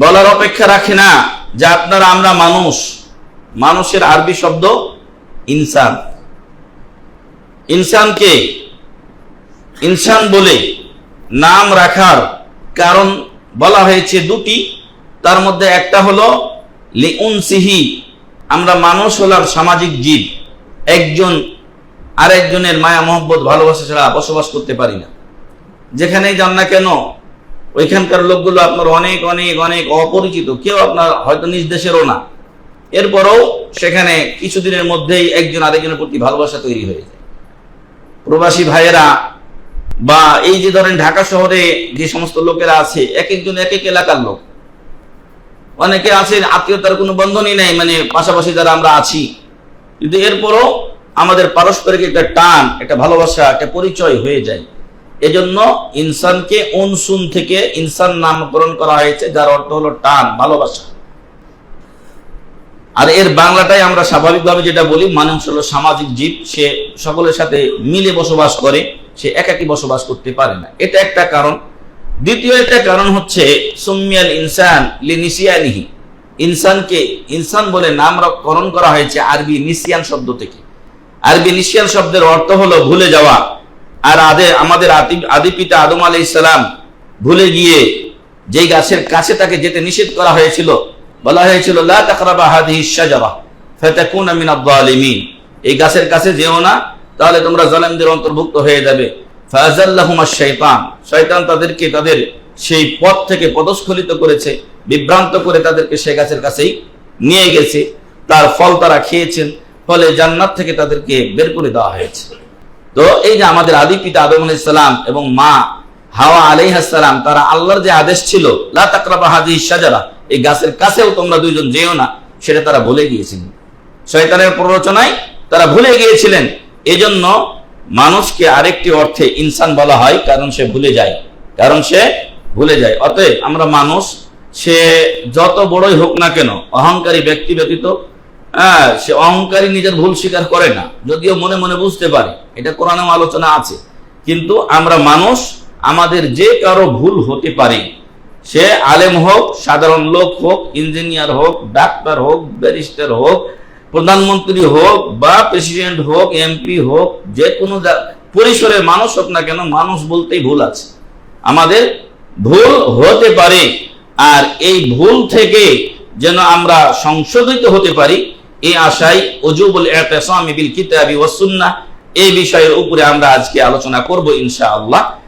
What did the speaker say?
বলার অপেক্ষা রাখে না যে আপনারা আমরা মানুষ। মানুষের আরবি শব্দ ইনসান। ইনসানকে ইনসান বলে নাম রাখার কারণ বলা হয়েছে দুটি। তার মধ্যে একটা হলো লিউনসিহি, আমরা মানুষ হলাম সামাজিক জীব। একজন আরেকজনের মায়া মহব্বত ভালোবাসা ছাড়া বসবাস করতে পারি না। যেখানেই যান না কেন ওইখানকার লোকগুলো আপনার অনেক অনেক অনেক অপরিচিত। কেউ আপনার হয়তো নিজ দেশেরও না। এরপরেও সেখানে কিছুদিনের মধ্যেই একজন আরেকজনের প্রতি ভালোবাসা তৈরি হয়ে যায়। প্রবাসী ভাইয়েরা বা এই যে ধরেন ঢাকা শহরে যে সমস্ত লোকেরা আছে এক একজন এক এক এলাকার লোক। অনেকে আছে আত্মীয়তার কোনো বন্ধনই নেই মানে পাশাপাশি যারা আমরা আছি। কিন্তু এরপরও আমাদের পারস্পরিক একটা টান, একটা ভালোবাসা, একটা পরিচয় হয়ে যায়। এজন্য ইনসানকে অনসুন থেকে ইনসান নামকরণ করা হয়েছে, যার অর্থ হলো টান, ভালোবাসা। আর এর বাংলাটাই আমরা স্বাভাবিকভাবে যেটা বলি মানুষ হলো সামাজিক জীব, সে সকলের সাথে মিলে বসবাস করে, সে একাকী বসবাস করতে পারে না। এটা একটা কারণ। দ্বিতীয় একটা কারণ হচ্ছে সুমিয়াল ইনসান লিনিসিয়ানিহি ইনসানকে, ইনসান বলে নামকরণ করা হয়েছে আরবি নিসিয়ান শব্দ থেকে। আরবি নিসিয়ান শব্দের অর্থ হলো ভুলে যাওয়া। আর আদে, আমাদের আদি আদি পিতা আদম আলাই ইসলাম ভুলে গিয়ে যেই গাছের কাছে তাকে যেতে নিষেধ করা হয়েছিল, বলা হয়েছিল, লা তাকরাবা হাদিহি শাজারা, ফাতাকুনা মিনাদ জালিমিন এই গাছের কাছে যেও না, তাহলে তোমরা জালেমদের অন্তর্ভুক্ত হয়ে যাবে। ফাজাল্লাহুমা শাইতান, শয়তান তাদেরকে তাদের সেই পথ থেকে পদস্খলিত করেছে, বিভ্রান্ত করে তাদেরকে সেই গাছের কাছেই নিয়ে গেছে। তার ফল তারা খেয়েছেন, ফলে জান্নাত থেকে তাদেরকে বের করে দেওয়া হয়েছে। তো এই যে আমাদের আদি পিতা আদম আলাইসালাম এবং মা হাওয়া আলাইহাসালাম তারা আল্লাহর যে আদেশ ছিল, লা তাকরাবা এই গাছের কাছেও তোমরা দুইজন যেও না, সেটা তারা ভুলে গিয়েছিলেন শয়তানের প্ররোচনায় তারা ভুলে গিয়েছিলেন। এজন্য মানুষকে আরেকটি অর্থে ইনসান বলা হয়, কারণ সে ভুলে যায়। কারণ সে ভুলে যায়। অতএব আমরা মানুষ, সে যত বড়ই হোক না কেন, অহংকারী ব্যক্তি ব্যতীত হ্যাঁ সে অহংকারী নিজের ভুল স্বীকার করে না। যদিও মনে মনে বুঝতে পারে, এটা কোরআনেও আলোচনা আছে। কিন্তু আমরা মানুষ, আমাদের যে কারও ভুল হতে পারে, সে আলেম হোক, সাধারণ লোক হোক, ইঞ্জিনিয়ার হোক, ডাক্তার হোক, ব্যারিস্টার হোক, প্রধানমন্ত্রী হোক বা প্রেসিডেন্ট হোক, এমপি হোক, যে কোনো পরিসরের মানুষ হোক না কেন, মানুষ বলতেই ভুল আছে। আমাদের ভুল হতে পারে, আর এই ভুল থেকে যেন আমরা সংশোধিত হতে পারি এই আশাই অজুবুল ইতিসামি বিল কিতাবি ওয়াস সুন্নাহ এই বিষয়ের উপরে আমরা আজকে আলোচনা করব ইনশাআল্লাহ।